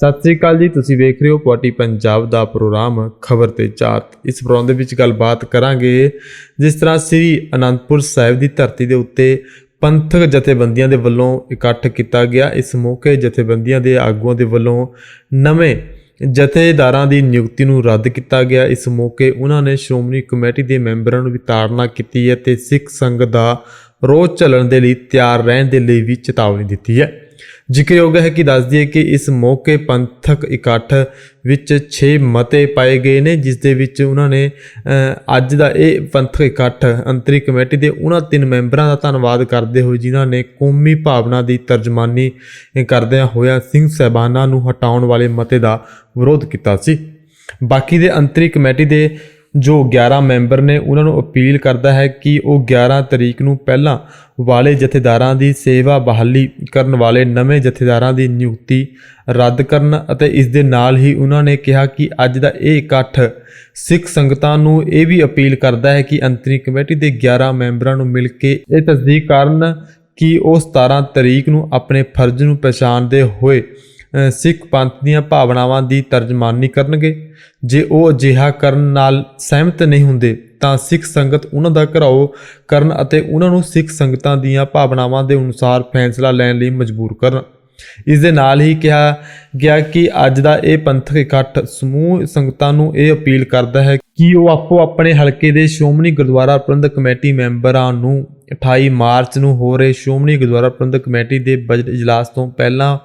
ਸਤਿ ਸ੍ਰੀ ਅਕਾਲ ਜੀ, ਤੁਸੀਂ ਵੇਖ ਰਹੇ ਹੋ ਕੁਆਟੀ ਪੰਜਾਬ ਦਾ ਪ੍ਰੋਗਰਾਮ, ਖਬਰ ਤੇ ਚਾਤ ਇਸ ਪ੍ਰੋਗਰਾਮ ਦੇ ਵਿੱਚ ਗੱਲਬਾਤ ਕਰਾਂਗੇ ਜਿਸ ਤਰ੍ਹਾਂ ਸ੍ਰੀ ਅਨੰਦਪੁਰ ਸਾਹਿਬ ਦੀ ਧਰਤੀ ਦੇ ਉੱਤੇ ਪੰਥਕ ਜਥੇਬੰਦੀਆਂ ਦੇ ਵੱਲੋਂ ਇਕੱਠ ਕੀਤਾ ਗਿਆ। ਇਸ ਮੌਕੇ ਜਥੇਬੰਦੀਆਂ ਦੇ ਆਗੂਆਂ ਦੇ ਵੱਲੋਂ ਨਵੇਂ ਜਥੇਦਾਰਾਂ ਦੀ ਨਿਯੁਕਤੀ ਨੂੰ ਰੱਦ ਕੀਤਾ ਗਿਆ। ਇਸ ਮੌਕੇ ਉਹਨਾਂ ਨੇ ਸ਼੍ਰੋਮਣੀ ਕਮੇਟੀ ਦੇ ਮੈਂਬਰਾਂ ਨੂੰ ਵੀ ਤਾੜਨਾ ਕੀਤੀ ਹੈ ਤੇ ਸਿੱਖ ਸੰਗਤ ਦਾ ਰੋਜ਼ ਚੱਲਣ ਦੇ ਲਈ ਤਿਆਰ ਰਹਿਣ ਦੇ ਲਈ ਵੀ ਚੇਤਾਵਨੀ ਦਿੱਤੀ ਹੈ। ਜ਼ਿਕਰਯੋਗ ਹੈ ਕਿ ਦੱਸ ਦਈਏ ਕਿ ਇਸ ਮੌਕੇ ਪੰਥਕ ਇਕੱਠ ਵਿੱਚ 6 ਮਤੇ ਪਾਏ ਗਏ ਨੇ, ਜਿਸ ਦੇ ਵਿੱਚ ਉਹਨਾਂ ਨੇ ਅੱਜ ਦਾ ਇਹ ਪੰਥਕ ਇਕੱਠ ਅੰਤਰੀ ਕਮੇਟੀ ਦੇ ਉਹਨਾਂ ਤਿੰਨ ਮੈਂਬਰਾਂ ਦਾ ਧੰਨਵਾਦ ਕਰਦੇ ਹੋਏ ਜਿਨ੍ਹਾਂ ਨੇ ਕੌਮੀ ਭਾਵਨਾ ਦੀ ਤਰਜਮਾਨੀ ਕਰਦਿਆਂ ਹੋਇਆ ਸਿੰਘ ਸਹਿਬਾਨਾਂ ਨੂੰ ਹਟਾਉਣ ਵਾਲੇ ਮਤੇ ਦਾ ਵਿਰੋਧ ਕੀਤਾ ਸੀ। ਬਾਕੀ ਦੇ ਅੰਤਰੀ ਕਮੇਟੀ ਦੇ ਜੋ 11 ਮੈਂਬਰ ਨੇ ਉਹਨਾਂ ਨੂੰ ਅਪੀਲ ਕਰਦਾ ਹੈ ਕਿ ਉਹ 11 ਤਰੀਕ ਨੂੰ ਪਹਿਲਾਂ ਵਾਲੇ ਜਥੇਦਾਰਾਂ ਦੀ ਸੇਵਾ ਬਹਾਲੀ ਕਰਨ ਵਾਲੇ ਨਵੇਂ ਜਥੇਦਾਰਾਂ ਦੀ ਨਿਯੁਕਤੀ ਰੱਦ ਕਰਨ ਅਤੇ ਇਸ ਦੇ ਨਾਲ ਹੀ ਉਹਨਾਂ ਨੇ ਕਿਹਾ ਕਿ ਅੱਜ ਦਾ ਇਹ ਇਕੱਠ ਸਿੱਖ ਸੰਗਤਾਂ ਨੂੰ ਇਹ ਵੀ ਅਪੀਲ ਕਰਦਾ ਹੈ ਕਿ ਅੰਤਰੀ ਕਮੇਟੀ ਦੇ 11 ਮੈਂਬਰਾਂ ਨੂੰ ਮਿਲ ਕੇ ਇਹ ਤਸਦੀਕ ਕਰਨ ਕਿ ਉਹ 17 ਤਰੀਕ ਨੂੰ ਆਪਣੇ ਫਰਜ਼ ਨੂੰ ਪਛਾਣਦੇ ਹੋਏ ਸਿੱਖ ਪੰਥ ਦੀਆਂ ਭਾਵਨਾਵਾਂ ਦੀ ਤਰਜਮਾਨੀ ਕਰਨਗੇ। ਜੇ ਉਹ ਅਜਿਹਾ ਕਰਨ ਨਾਲ ਸਹਿਮਤ ਨਹੀਂ ਹੁੰਦੇ, ਤਾਂ ਸਿੱਖ ਸੰਗਤ ਉਹਨਾਂ ਦਾ ਘਰਾਓ ਕਰਨ ਅਤੇ ਉਹਨਾਂ ਨੂੰ ਸਿੱਖ ਸੰਗਤਾਂ ਦੀਆਂ ਭਾਵਨਾਵਾਂ ਦੇ ਅਨੁਸਾਰ ਫੈਸਲਾ ਲੈਣ ਲਈ ਮਜਬੂਰ ਕਰਨ। ਇਸ ਦੇ ਨਾਲ ਹੀ ਕਿਹਾ ਗਿਆ ਕਿ ਅੱਜ ਦਾ ਇਹ ਪੰਥਕ ਇਕੱਠ ਸਮੂਹ ਸੰਗਤਾਂ ਨੂੰ ਇਹ ਅਪੀਲ ਕਰਦਾ ਹੈ ਕਿ ਉਹ ਆਪੋ ਆਪਣੇ ਹਲਕੇ ਦੇ ਸ਼੍ਰੋਮਣੀ ਗੁਰਦੁਆਰਾ ਪ੍ਰਬੰਧਕ ਕਮੇਟੀ ਮੈਂਬਰਾਂ ਨੂੰ 28 ਮਾਰਚ ਨੂੰ ਹੋ ਰਹੇ ਸ਼੍ਰੋਮਣੀ ਗੁਰਦੁਆਰਾ ਪ੍ਰਬੰਧਕ ਕਮੇਟੀ ਦੇ ਬਜਟ ਇਜਲਾਸ ਤੋਂ ਪਹਿਲਾਂ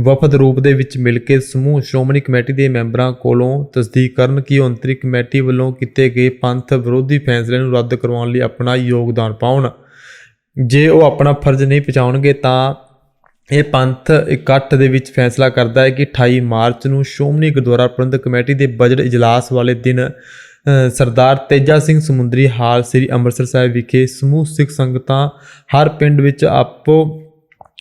ਵਫਦ ਰੂਪ ਦੇ ਵਿੱਚ ਮਿਲ ਕੇ ਸਮੂਹ ਸ਼੍ਰੋਮਣੀ ਕਮੇਟੀ ਦੇ ਮੈਂਬਰਾਂ ਕੋਲੋਂ ਤਸਦੀਕ ਕਰਨ ਕਿ ਉਹ ਅੰਤਰੀ ਕਮੇਟੀ ਵੱਲੋਂ ਕੀਤੇ ਗਏ ਪੰਥ ਵਿਰੋਧੀ ਫੈਸਲੇ ਨੂੰ ਰੱਦ ਕਰਵਾਉਣ ਲਈ ਆਪਣਾ ਯੋਗਦਾਨ ਪਾਉਣ। ਜੇ ਉਹ ਆਪਣਾ ਫਰਜ਼ ਨਹੀਂ ਪਹੁੰਚਾਉਣਗੇ ਤਾਂ ਇਹ ਪੰਥ ਇਕੱਠ ਦੇ ਵਿੱਚ ਫੈਸਲਾ ਕਰਦਾ ਹੈ ਕਿ 28 ਮਾਰਚ ਨੂੰ ਸ਼੍ਰੋਮਣੀ ਗੁਰਦੁਆਰਾ ਪ੍ਰਬੰਧਕ ਕਮੇਟੀ ਦੇ ਬਜਟ ਇਜਲਾਸ ਵਾਲੇ ਦਿਨ ਸਰਦਾਰ ਤੇਜਾ ਸਿੰਘ ਸਮੁੰਦਰੀ ਹਾਲ ਸ੍ਰੀ ਅੰਮ੍ਰਿਤਸਰ ਸਾਹਿਬ ਵਿਖੇ ਸਮੂਹ ਸਿੱਖ ਸੰਗਤਾਂ ਹਰ ਪਿੰਡ ਵਿੱਚ ਆਪੋ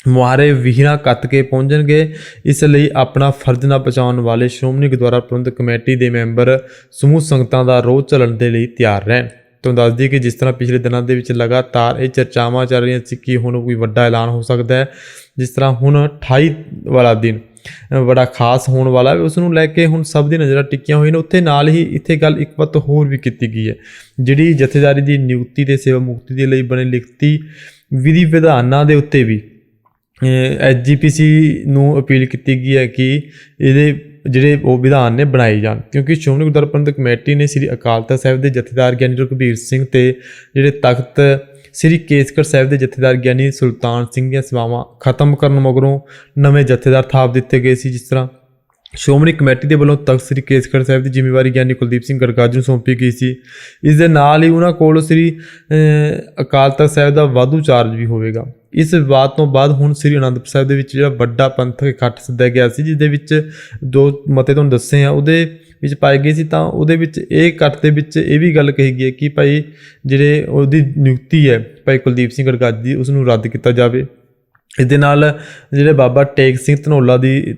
ਮੁਹਾਰੇ ਵਿਹੀਰਾਂ ਕੱਤ ਕੇ ਪਹੁੰਚਣਗੇ। ਇਸ ਲਈ ਆਪਣਾ ਫਰਜ਼ ਨਾ ਪਹੁੰਚਾਉਣ ਵਾਲੇ ਸ਼੍ਰੋਮਣੀ ਗੁਰਦੁਆਰਾ ਪ੍ਰਬੰਧਕ ਕਮੇਟੀ ਦੇ ਮੈਂਬਰ ਸਮੂਹ ਸੰਗਤਾਂ ਦਾ ਰੋਹ ਚੱਲਣ ਦੇ ਲਈ ਤਿਆਰ ਰਹਿਣ। ਤੁਹਾਨੂੰ ਦੱਸ ਦਈਏ ਕਿ ਜਿਸ ਤਰ੍ਹਾਂ ਪਿਛਲੇ ਦਿਨਾਂ ਦੇ ਵਿੱਚ ਲਗਾਤਾਰ ਇਹ ਚਰਚਾਵਾਂ ਚੱਲ ਰਹੀਆਂ ਸੀ ਕਿ ਹੁਣ ਕੋਈ ਵੱਡਾ ਐਲਾਨ ਹੋ ਸਕਦਾ ਹੈ। ਜਿਸ ਤਰ੍ਹਾਂ ਹੁਣ 28 ਵਾਲਾ ਦਿਨ ਬੜਾ ਖਾਸ ਹੋਣ ਵਾਲਾ ਹੈ। ਉਸ ਨੂੰ ਲੈ ਕੇ ਹੁਣ ਸਭ ਦੀ ਨਜ਼ਰਾਂ ਟਿੱਕੀਆਂ ਹੋਈਆਂ ਨੇ। ਉੱਥੇ ਨਾਲ ਹੀ ਇੱਥੇ ਗੱਲ ਇੱਕ ਪਤ ਹੋਰ ਵੀ ਕੀਤੀ ਗਈ ਹੈ, ਜਿਹੜੀ ਜਥੇਦਾਰੀ ਦੀ ਨਿਯੁਕਤੀ ਤੇ ਸੇਵਾ ਮੁਕਤੀ ਦੇ ਲਈ ਬਣੇ ਲਿਖਤੀ ਵਿਧੀ ਵਿਧਾਨਾਂ ਦੇ ਉੱਤੇ ਵੀ ਐਸਜੀਪੀਸੀ ਨੂੰ ਅਪੀਲ ਕੀਤੀ ਗਈ ਹੈ ਕਿ ਇਹਦੇ ਜਿਹੜੇ ਉਹ ਵਿਧਾਨ ਨੇ ਬਣਾਏ ਜਾਣ। ਕਿਉਂਕਿ ਸ਼੍ਰੋਮਣੀ ਗੁਰਦੁਆਰਾ ਪ੍ਰਬੰਧਕ ਕਮੇਟੀ ਨੇ ਸ੍ਰੀ ਅਕਾਲ ਤਖਤ ਸਾਹਿਬ ਦੇ ਜਥੇਦਾਰ ਗਿਆਨੀ ਰਘਬੀਰ ਸਿੰਘ ਤੇ ਜਿਹੜੇ ਤਖਤ ਸ੍ਰੀ ਕੇਸਗੜ੍ਹ ਸਾਹਿਬ ਦੇ ਜਥੇਦਾਰ ਗਿਆਨੀ ਸੁਲਤਾਨ ਸਿੰਘ ਦੀਆਂ ਸੇਵਾਵਾਂ ਖਤਮ ਕਰਨ ਮਗਰੋਂ ਨਵੇਂ ਜਥੇਦਾਰ ਥਾਪ ਦਿੱਤੇ ਗਏ ਸੀ, ਜਿਸ ਤਰ੍ਹਾਂ ਸ਼੍ਰੋਮਣੀ ਕਮੇਟੀ ਦੇ ਵੱਲੋਂ ਤਖਤ ਸ੍ਰੀ ਕੇਸਗੜ੍ਹ ਸਾਹਿਬ ਦੀ ਜ਼ਿੰਮੇਵਾਰੀ ਗਿਆਨੀ ਕੁਲਦੀਪ ਸਿੰਘ ਗੜਗਾਜ ਨੂੰ ਸੌਂਪੀ ਗਈ ਸੀ। ਇਸ ਦੇ ਨਾਲ ਹੀ ਉਹਨਾਂ ਕੋਲ ਸ੍ਰੀ ਅਕਾਲ ਤਖਤ ਸਾਹਿਬ ਦਾ ਵਾਧੂ ਚਾਰਜ ਵੀ ਹੋਵੇਗਾ। ਇਸ ਵਿਵਾਦ ਤੋਂ ਬਾਅਦ ਹੁਣ ਸ੍ਰੀ ਅਨੰਦਪੁਰ ਸਾਹਿਬ ਦੇ ਵਿੱਚ ਜਿਹੜਾ ਵੱਡਾ ਪੰਥਕ ਇਕੱਠ ਸੱਦਿਆ ਗਿਆ ਸੀ ਜਿਸ ਦੇ ਵਿੱਚ ਜੋ ਮਤੇ ਤੁਹਾਨੂੰ ਦੱਸੇ ਆ, ਉਹਦੇ ਵਿੱਚ ਪਾਏ ਗਏ ਸੀ ਤਾਂ ਉਹਦੇ ਵਿੱਚ ਇਹ ਇਕੱਠ ਦੇ ਵਿੱਚ ਇਹ ਵੀ ਗੱਲ ਕਹੀ ਗਈ ਹੈ ਕਿ ਭਾਈ ਜਿਹੜੇ ਉਹਦੀ ਨਿਯੁਕਤੀ ਹੈ ਭਾਈ ਕੁਲਦੀਪ ਸਿੰਘ ਗੜਗਾਜ ਦੀ ਉਸ ਨੂੰ ਰੱਦ ਕੀਤਾ ਜਾਵੇ। ਇਸ ਦੇ ਨਾਲ ਜਿਹੜੇ ਬਾਬਾ ਟੇਕ ਸਿੰਘ ਧਨੌਲਾ ਦੀ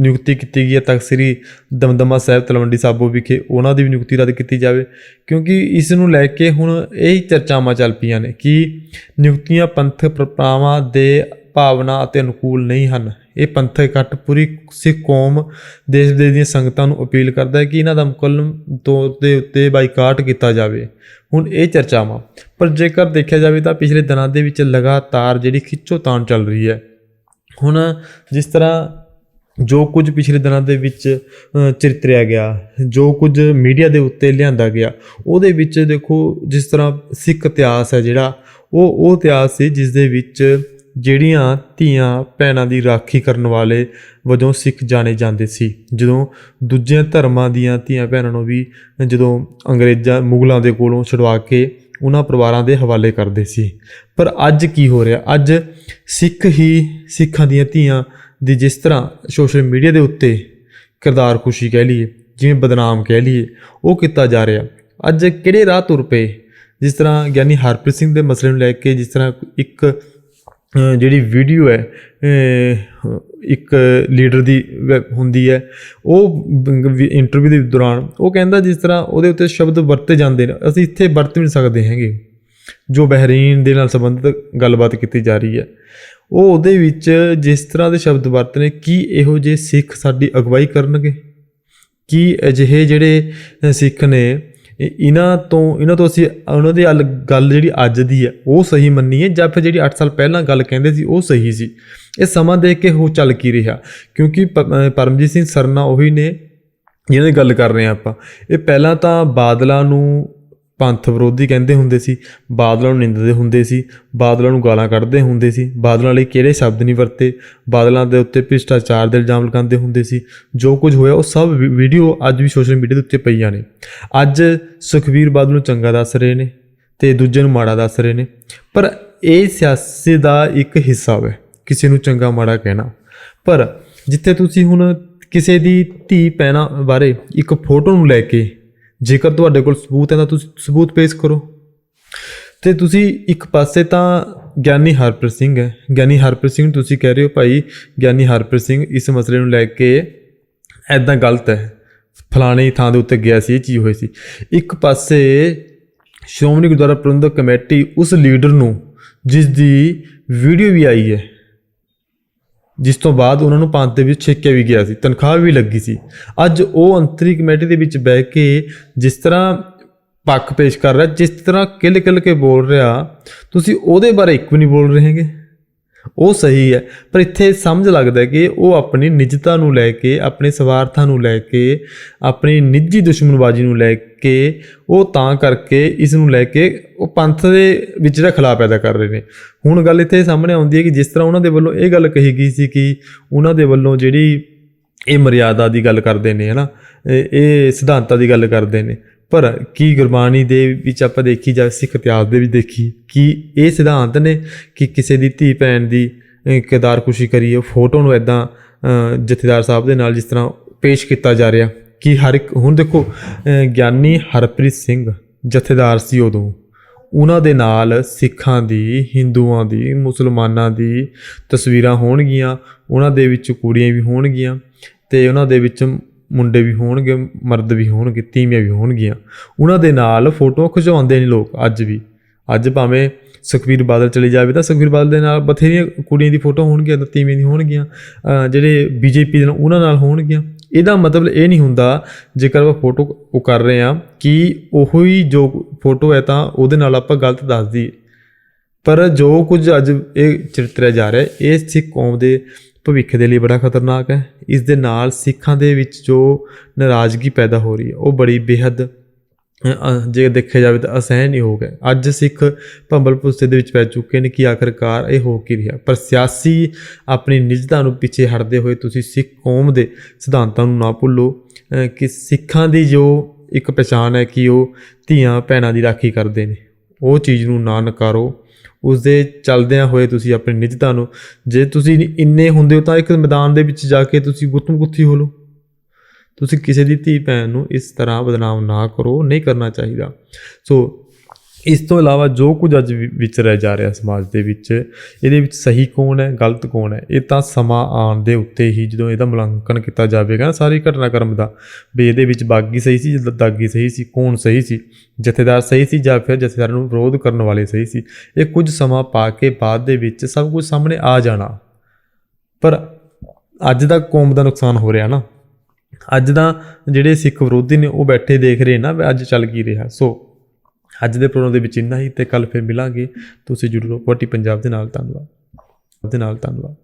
ਨਿਯੁਕਤੀ ਕੀਤੀ ਗਈ ਹੈ, ਤਖਤ ਸ੍ਰੀ ਦਮਦਮਾ ਸਾਹਿਬ ਤਲਵੰਡੀ ਸਾਬੋ ਵਿਖੇ, ਉਹਨਾਂ ਦੀ ਵੀ ਨਿਯੁਕਤੀ ਰੱਦ ਕੀਤੀ ਜਾਵੇ। ਕਿਉਂਕਿ ਇਸ ਨੂੰ ਲੈ ਕੇ ਹੁਣ ਇਹ ਹੀ ਚਰਚਾਵਾਂ ਚੱਲ ਪਈਆਂ ਨੇ ਕਿ ਨਿਯੁਕਤੀਆਂ ਪੰਥ ਪ੍ਰਪਰਾਵਾਂ ਦੇ ਭਾਵਨਾ ਅਤੇ ਅਨੁਕੂਲ ਨਹੀਂ ਹਨ। ਇਹ ਪੰਥਕ ਇਕੱਠ ਪੂਰੀ ਸਿੱਖ ਕੌਮ ਦੇਸ਼ ਵਿਦੇਸ਼ ਦੀਆਂ ਸੰਗਤਾਂ ਨੂੰ ਅਪੀਲ ਕਰਦਾ ਹੈ ਕਿ ਇਹਨਾਂ ਦਾ ਮੁਕੱਲਮ ਤੌਰ ਦੇ ਉੱਤੇ ਬਾਈਕਾਟ ਕੀਤਾ ਜਾਵੇ। ਹੁਣ ਇਹ ਚਰਚਾਵਾਂ ਪਰ ਜੇਕਰ ਦੇਖਿਆ ਜਾਵੇ ਤਾਂ ਪਿਛਲੇ ਦਿਨਾਂ ਦੇ ਵਿੱਚ ਲਗਾਤਾਰ ਜਿਹੜੀ ਖਿੱਚੋਤਾਣ ਚੱਲ ਰਹੀ ਹੈ। ਹੁਣ ਜਿਸ ਤਰ੍ਹਾਂ ਜੋ ਕੁਝ ਪਿਛਲੇ ਦਿਨਾਂ ਦੇ ਵਿੱਚ ਅ, ਗਿਆ ਜੋ ਕੁਝ ਮੀਡੀਆ ਦੇ ਉੱਤੇ ਲਿਆਂਦਾ ਗਿਆ ਉਹਦੇ ਵਿੱਚ ਦੇਖੋ ਜਿਸ ਤਰ੍ਹਾਂ ਸਿੱਖ ਇਤਿਹਾਸ ਹੈ ਜਿਹੜਾ ਉਹ ਉਹ ਇਤਿਹਾਸ ਸੀ ਜਿਸ ਦੇ ਵਿੱਚ ਜਿਹੜੀਆਂ ਧੀਆਂ ਭੈਣਾਂ ਦੀ ਰਾਖੀ ਕਰਨ ਵਾਲੇ ਵਜੋਂ ਸਿੱਖ ਜਾਣੇ ਜਾਂਦੇ ਸੀ। ਜਦੋਂ ਦੂਜਿਆਂ ਧਰਮਾਂ ਦੀਆਂ ਧੀਆਂ ਭੈਣਾਂ ਨੂੰ ਵੀ ਜਦੋਂ ਅੰਗਰੇਜ਼ਾਂ ਮੁਗਲਾਂ ਦੇ ਕੋਲੋਂ ਛੁਡਵਾ ਕੇ ਉਹਨਾਂ ਪਰਿਵਾਰਾਂ ਦੇ ਹਵਾਲੇ ਕਰਦੇ ਸੀ। ਪਰ ਅੱਜ ਕੀ ਹੋ ਰਿਹਾ? ਅੱਜ ਸਿੱਖ ਹੀ ਸਿੱਖਾਂ ਦੀਆਂ ਧੀਆਂ ਦੀ ਜਿਸ ਤਰ੍ਹਾਂ ਸੋਸ਼ਲ ਮੀਡੀਆ ਦੇ ਉੱਤੇ ਕਿਰਦਾਰ ਖੁਸ਼ੀ ਕਹਿ ਲਈਏ, ਜਿਵੇਂ ਬਦਨਾਮ ਕਹਿ ਲਈਏ, ਉਹ ਕੀਤਾ ਜਾ ਰਿਹਾ। ਅੱਜ ਕਿਹੜੇ ਰਾਹ ਤੁਰ ਪਏ? ਜਿਸ ਤਰ੍ਹਾਂ ਗਿਆਨੀ ਹਰਪ੍ਰੀਤ ਸਿੰਘ ਦੇ ਮਸਲੇ ਨੂੰ ਲੈ ਕੇ ਜਿਸ ਤਰ੍ਹਾਂ ਇੱਕ ਜਿਹੜੀ ਵੀਡੀਓ ਹੈ ਇੱਕ ਲੀਡਰ ਦੀ ਵੈ- ਹੁੰਦੀ ਹੈ, ਉਹ ਇੰਟਰਵਿਊ ਦੇ ਦੌਰਾਨ ਉਹ ਕਹਿੰਦਾ ਜਿਸ ਤਰ੍ਹਾਂ ਉਹਦੇ ਉੱਤੇ ਸ਼ਬਦ ਵਰਤੇ ਜਾਂਦੇ ਨੇ, ਅਸੀਂ ਇੱਥੇ ਵਰਤ ਵੀ ਨਹੀਂ ਸਕਦੇ ਹੈਗੇ। ਜੋ ਬਹਿਰੀਨ ਦੇ ਨਾਲ ਸੰਬੰਧਿਤ ਗੱਲਬਾਤ ਕੀਤੀ ਜਾ ਰਹੀ ਹੈ, ਉਹ ਉਹਦੇ ਵਿੱਚ ਜਿਸ ਤਰ੍ਹਾਂ ਦੇ ਸ਼ਬਦ ਵਰਤਨੇ ਕੀ ਇਹੋ ਜਿਹੇ ਸਿੱਖ ਸਾਡੀ ਅਗਵਾਈ ਕਰਨਗੇ? ਕੀ ਅਜਿਹੇ ਜਿਹੜੇ ਸਿੱਖ ਨੇ ਇਹਨਾਂ ਤੋਂ ਇਹਨਾਂ ਤੋਂ ਅਸੀਂ, ਉਹਨਾਂ ਦੀ ਅਲ- ਗੱਲ ਜਿਹੜੀ ਅੱਜ ਦੀ ਹੈ, ਉਹ ਸਹੀ ਮੰਨੀਏ ਜਾਂ ਫਿਰ ਜਿਹੜੀ 8 ਸਾਲ ਪਹਿਲਾਂ ਗੱਲ ਕਹਿੰਦੇ ਸੀ, ਉਹ ਸਹੀ ਸੀ। ਇਹ ਸਮਾਂ ਦੇਖ ਕੇ ਹੋ ਚੱਲ ਕੀ ਰਿਹਾ, ਕਿਉਂਕਿ ਪ- ਪਰਮਜੀਤ ਸਿੰਘ ਸਰਨਾ ਉਹੀ ਨੇ, ਜਿਹਨਾਂ ਦੀ ਗੱਲ ਕਰ ਰਹੇ ਹਾਂ ਆਪਾਂ। ਇਹ ਪਹਿਲਾਂ ਤਾਂ ਬਾਦਲਾਂ ਨੂੰ ਪੰਥ ਵਿਰੋਧੀ ਕਹਿੰਦੇ ਹੁੰਦੇ ਸੀ, ਬਾਦਲਾਂ ਨੂੰ ਨਿੰਦਦੇ ਹੁੰਦੇ ਸੀ, ਬਾਦਲਾਂ ਨੂੰ ਗਾਲਾਂ ਕੱਢਦੇ ਹੁੰਦੇ ਸੀ, ਬਾਦਲਾਂ ਲਈ ਕਿਹੜੇ ਸ਼ਬਦ ਨਹੀਂ ਵਰਤੇ, ਬਾਦਲਾਂ ਦੇ ਉੱਤੇ ਭ੍ਰਿਸ਼ਟਾਚਾਰ ਦੇ ਇਲਜ਼ਾਮ ਲਗਾਉਂਦੇ ਹੁੰਦੇ ਸੀ, ਜੋ ਕੁਝ ਹੋਇਆ ਉਹ ਸਭ ਵੀ- ਵੀਡੀਓ ਅੱਜ ਵੀ ਸੋਸ਼ਲ ਮੀਡੀਆ ਦੇ ਉੱਤੇ ਪਈਆਂ ਨੇ। ਅੱਜ ਸੁਖਵੀਰ ਬਾਦਲ ਨੂੰ ਚੰਗਾ ਦੱਸ ਰਹੇ ਨੇ ਤੇ ਦੂਜੇ ਨੂੰ ਮਾੜਾ ਦੱਸ ਰਹੇ ਨੇ, ਪਰ ਇਹ ਸਿਆਸੀ ਦਾ ਇੱਕ ਹਿੱਸਾ ਹੈ ਕਿਸੇ ਨੂੰ ਚੰਗਾ ਮਾੜਾ ਕਹਿਣਾ। ਪਰ ਜਿੱਥੇ ਤੁਸੀਂ ਹੁਣ ਕਿਸੇ ਦੀ ਧੀ ਪੈਣਾ ਬਾਰੇ ਇੱਕ ਫੋਟੋ ਨੂੰ ਲੈ ਕੇ ਜੇਕਰ ਤੁਹਾਡੇ ਕੋਲ ਸਬੂਤ ਹੈ ਤਾਂ ਤੁਸੀਂ ਸਬੂਤ ਪੇਸ਼ ਕਰੋ। ਤੇ ਤੁਸੀਂ ਇੱਕ ਪਾਸੇ ਤਾਂ ਗਿਆਨੀ ਹਰਪ੍ਰੀਤ ਸਿੰਘ ਹੈ। ਗਿਆਨੀ ਹਰਪ੍ਰੀਤ ਸਿੰਘ ਤੁਸੀਂ ਕਹਿ ਰਹੇ ਹੋ ਭਾਈ, ਗਿਆਨੀ ਹਰਪ੍ਰੀਤ ਸਿੰਘ ਇਸ ਮਸਲੇ ਨੂੰ ਲੈ ਕੇ ਐਦਾਂ ਗਲਤ ਹੈ। ਫਲਾਣੀ ਥਾਂ ਦੇ ਉੱਤੇ ਗਿਆ ਸੀ, ਇਹ ਚੀਜ਼ ਹੋਈ ਸੀ। ਇੱਕ ਪਾਸੇ ਸ਼੍ਰੋਮਣੀ ਗੁਰਦੁਆਰਾ ਪ੍ਰਬੰਧਕ ਕਮੇਟੀ ਉਸ ਲੀਡਰ ਨੂੰ ਜਿਸ ਦੀ ਵੀਡੀਓ ਵੀ ਆਈ ਹੈ। ਜਿਸ ਤੋਂ ਬਾਅਦ ਉਹਨਾਂ ਨੂੰ ਪੰਥ ਦੇ ਵਿੱਚ ਛੇਕਿਆ ਵੀ ਗਿਆ ਸੀ, ਤਨਖਾਹ ਵੀ ਲੱਗੀ ਸੀ। ਅੱਜ ਉਹ ਅੰਤਰੀ ਕਮੇਟੀ ਦੇ ਵਿੱਚ ਬਹਿ ਕੇ ਜਿਸ ਤਰ੍ਹਾਂ ਪੱਖ ਪੇਸ਼ ਕਰ ਰਿਹਾ, ਜਿਸ ਤਰ੍ਹਾਂ ਕਿਲ ਕਿਲ ਕੇ ਬੋਲ ਰਿਹਾ, ਤੁਸੀਂ ਉਹਦੇ ਬਾਰੇ ਇੱਕ ਵੀ ਨਹੀਂ ਬੋਲ ਰਹੇਗੇ ਉਹ ਸਹੀ ਹੈ, ਪਰ ਇੱਥੇ ਸਮਝ ਲੱਗਦਾ ਕਿ ਉਹ ਆਪਣੀ ਨਿੱਜਤਾ ਨੂੰ ਲੈ ਕੇ, ਆਪਣੇ ਸਵਾਰਥਾਂ ਨੂੰ ਲੈ ਕੇ, ਆਪਣੀ ਨਿੱਜੀ ਦੁਸ਼ਮਣਬਾਜ਼ੀ ਨੂੰ ਲੈ ਕੇ, ਉਹ ਤਾਂ ਕਰਕੇ ਇਸ ਨੂੰ ਲੈ ਕੇ ਉਹ ਪੰਥ ਦੇ ਵਿੱਚ ਜਿਹੜਾ ਖਲਾ ਪੈਦਾ ਕਰ ਰਹੇ ਨੇ। ਹੁਣ ਗੱਲ ਇੱਥੇ ਸਾਹਮਣੇ ਆਉਂਦੀ ਹੈ ਕਿ ਜਿਸ ਤਰ੍ਹਾਂ ਉਹਨਾਂ ਦੇ ਵੱਲੋਂ ਇਹ ਗੱਲ ਕਹੀ ਗਈ ਸੀ ਕਿ ਉਹਨਾਂ ਦੇ ਵੱਲੋਂ ਜਿਹੜੀ ਇਹ ਮਰਿਆਦਾ ਦੀ ਗੱਲ ਕਰਦੇ ਨੇ ਹਨਾ ਇਹ ਇਹ ਸਿਧਾਂਤਾਂ ਦੀ ਗੱਲ ਕਰਦੇ ਨੇ। ਪਰ ਕੀ ਗੁਰਬਾਣੀ ਦੇ ਵਿੱਚ ਆਪਾਂ ਦੇਖੀ ਜਾਂ ਸਿੱਖ ਇਤਿਹਾਸ ਦੇ ਵਿੱਚ ਦੇਖੀ ਕਿ ਇਹ ਸਿਧਾਂਤ ਨੇ ਕਿ ਕਿਸੇ ਦੀ ਧੀ ਭੈਣ ਦੀ ਅਹ, ਕਿਰਦਾਰ ਖੁਸ਼ੀ ਕਰੀਏ ਫੋਟੋ ਨੂੰ ਐਦਾਂ ਜਥੇਦਾਰ ਸਾਹਿਬ ਦੇ ਨਾਲ ਜਿਸ ਤਰ੍ਹਾਂ ਪੇਸ਼ ਕੀਤਾ ਜਾ ਰਿਹਾ ਕਿ ਹਰ ਇੱਕ ਹੁਣ ਦੇਖੋ ਗਿਆਨੀ ਹਰਪ੍ਰੀਤ ਸਿੰਘ ਜਥੇਦਾਰ ਸੀ ਉਦੋਂ। ਉਹਨਾਂ ਦੇ ਨਾਲ ਸਿੱਖਾਂ ਦੀ ਹਿੰਦੂਆਂ ਦੀ ਮੁਸਲਮਾਨਾਂ ਦੀ ਤਸਵੀਰਾਂ ਹੋਣਗੀਆਂ ਉਹਨਾਂ ਦੇ ਵਿੱਚ ਕੁੜੀਆਂ ਵੀ ਹੋਣਗੀਆਂ ਤੇ ਉਹਨਾਂ ਦੇ ਵਿੱਚ ਮੁੰਡੇ ਵੀ ਹੋਣਗੇ, ਮਰਦ ਵੀ ਹੋਣਗੇ, ਤੀਵੀਆਂ ਵੀ ਹੋਣਗੀਆਂ। ਉਹਨਾਂ ਦੇ ਨਾਲ ਫੋਟੋ ਖਿਚਾਉਂਦੇ ਨੇ ਲੋਕ ਅੱਜ ਵੀ। ਅੱਜ ਭਾਵੇਂ ਸੁਖਬੀਰ ਬਾਦਲ ਚਲੀ ਜਾਵੇ ਤਾਂ ਸੁਖਬੀਰ ਬਾਦਲ ਦੇ ਨਾਲ ਬਥੇਰੀਆਂ ਕੁੜੀਆਂ ਦੀ ਫੋਟੋ ਹੋਣਗੀਆਂ ਤਾਂ ਤੀਵੀਆਂ ਦੀ ਹੋਣਗੀਆਂ। ਅਹ ਜਿਹੜੇ ਬੀਜੇਪੀ ਦੇ ਨਾਲ ਉਹਨਾਂ ਨਾਲ ਹੋਣਗੀਆਂ। ਇਹਦਾ ਮਤਲਬ ਇਹ ਨਹੀਂ ਹੁੰਦਾ, ਜੇਕਰ ਆਪਾਂ ਫੋਟੋ ਉਹ ਕਰ ਰਹੇ ਆ ਕਿ ਉਹੋ ਹੀ ਜੋ ਫੋਟੋ ਹੈ ਤਾਂ ਉਹਦੇ ਨਾਲ ਆਪਾਂ ਗਲਤ ਦੱਸ ਦਈਏ। ਪਰ ਜੋ ਕੁਝ ਅੱਜ ਇਹ ਚਿਤਰਿਆ ਜਾ ਰਿਹਾ, ਇਹ ਸਿੱਖ ਕੌਮ ਦੇ ਭਵਿੱਖ ਦੇ ਲਈ ਬੜਾ ਖਤਰਨਾਕ ਹੈ। ਇਸ ਦੇ ਨਾਲ ਸਿੱਖਾਂ ਦੇ ਵਿੱਚ ਜੋ ਨਾਰਾਜ਼ਗੀ ਪੈਦਾ ਹੋ ਰਹੀ ਹੈ, ਉਹ ਬੜੀ ਬੇਹੱਦ ਜੇ ਦੇਖਿਆ ਜਾਵੇ ਤਾਂ ਅਸਹਿਣ ਹੀ। ਹੋ ਗਿਆ ਅੱਜ ਸਿੱਖ ਭੰਬਲ ਪੁਸਤੇ ਦੇ ਵਿੱਚ ਪੈ ਚੁੱਕੇ ਨੇ ਕਿ ਆਖਰਕਾਰ ਇਹ ਹੋ ਕੀ ਰਿਹਾ? ਪਰ ਸਿਆਸੀ ਆਪਣੀ ਨਿਜਤਾ ਨੂੰ ਪਿੱਛੇ ਹਟਦੇ ਹੋਏ ਤੁਸੀਂ ਸਿੱਖ ਕੌਮ ਦੇ ਸਿਧਾਂਤਾਂ ਨੂੰ ਨਾ ਭੁੱਲੋ ਕਿ ਸਿੱਖਾਂ ਦੀ ਜੋ ਇੱਕ ਪਛਾਣ ਹੈ ਕਿ ਉਹ ਧੀਆਂ ਭੈਣਾਂ ਦੀ ਰਾਖੀ ਕਰਦੇ ਨੇ, ਉਹ ਚੀਜ਼ ਨੂੰ ਨਾ ਨਕਾਰੋ। ਉਸ ਦੇ ਚੱਲਦਿਆਂ ਹੋਏ ਤੁਸੀਂ ਆਪਣੀ ਨਿਜਤਾ ਨੂੰ, ਜੇ ਤੁਸੀਂ ਇੰਨੇ ਹੁੰਦੇ ਹੋ ਤਾਂ ਇੱਕ ਮੈਦਾਨ ਦੇ ਵਿੱਚ ਜਾ ਕੇ ਤੁਸੀਂ ਗੁੱਤਮ ਗੁੱਥੀ ਹੋ ਲਓ। ਤੁਸੀਂ ਕਿਸੇ ਦੀ ਧੀ ਭੈਣ ਨੂੰ ਇਸ ਤਰ੍ਹਾਂ ਬਦਨਾਮ ਨਾ ਕਰੋ, ਨਹੀਂ ਕਰਨਾ ਚਾਹੀਦਾ। ਸੋ ਇਸ ਤੋਂ ਇਲਾਵਾ ਜੋ ਕੁਝ ਅੱਜ ਵਿ- ਵਿਚਰਿਆ ਜਾ ਰਿਹਾ ਸਮਾਜ ਦੇ ਵਿੱਚ, ਇਹਦੇ ਵਿੱਚ ਸਹੀ ਕੌਣ ਹੈ, ਗਲਤ ਕੌਣ ਹੈ, ਇਹ ਤਾਂ ਸਮਾਂ ਆਉਣ ਦੇ ਉੱਤੇ ਹੀ ਜਦੋਂ ਇਹਦਾ ਮੁਲਾਂਕਣ ਕੀਤਾ ਜਾਵੇਗਾ ਨਾ ਸਾਰੀ ਘਟਨਾਕ੍ਰਮ ਦਾ, ਵੀ ਇਹਦੇ ਵਿੱਚ ਬਾਗੀ ਸਹੀ ਸੀ ਜਾਂ ਦਾਗੀ ਸਹੀ ਸੀ, ਕੌਣ ਸਹੀ ਸੀ, ਜਥੇਦਾਰ ਸਹੀ ਸੀ ਜਾਂ ਫਿਰ ਜਥੇਦਾਰ ਨੂੰ ਵਿਰੋਧ ਕਰਨ ਵਾਲੇ ਸਹੀ ਸੀ, ਇਹ ਕੁਝ ਸਮਾਂ ਪਾ ਕੇ ਬਾਅਦ ਦੇ ਵਿੱਚ ਸਭ ਕੁਝ ਸਾਹਮਣੇ ਆ ਜਾਣਾ। ਪਰ ਅੱਜ ਦਾ ਕੌਮ ਦਾ ਨੁਕਸਾਨ ਹੋ ਰਿਹਾ ਨਾ। ਅੱਜ ਦਾ ਜਿਹੜੇ ਸਿੱਖ ਵਿਰੋਧੀ ਨੇ ਉਹ ਬੈਠੇ ਦੇਖ ਰਹੇ ਨਾ, ਵੀ ਅੱਜ ਚੱਲ ਕੀ ਰਿਹਾ। ਸੋ ਅੱਜ ਦੇ ਪ੍ਰੋਗਰਾਮ ਦੇ ਵਿੱਚ ਇੰਨਾ ਹੀ, ਤੇ ਕੱਲ ਫਿਰ ਮਿਲਾਂਗੇ। ਤੁਸੀਂ ਜੁੜੋ ਪੋਟੀ ਪੰਜਾਬ ਦੇ ਨਾਲ ਧੰਨਵਾਦ। ਦੇ ਨਾਲ ਧੰਨਵਾਦ।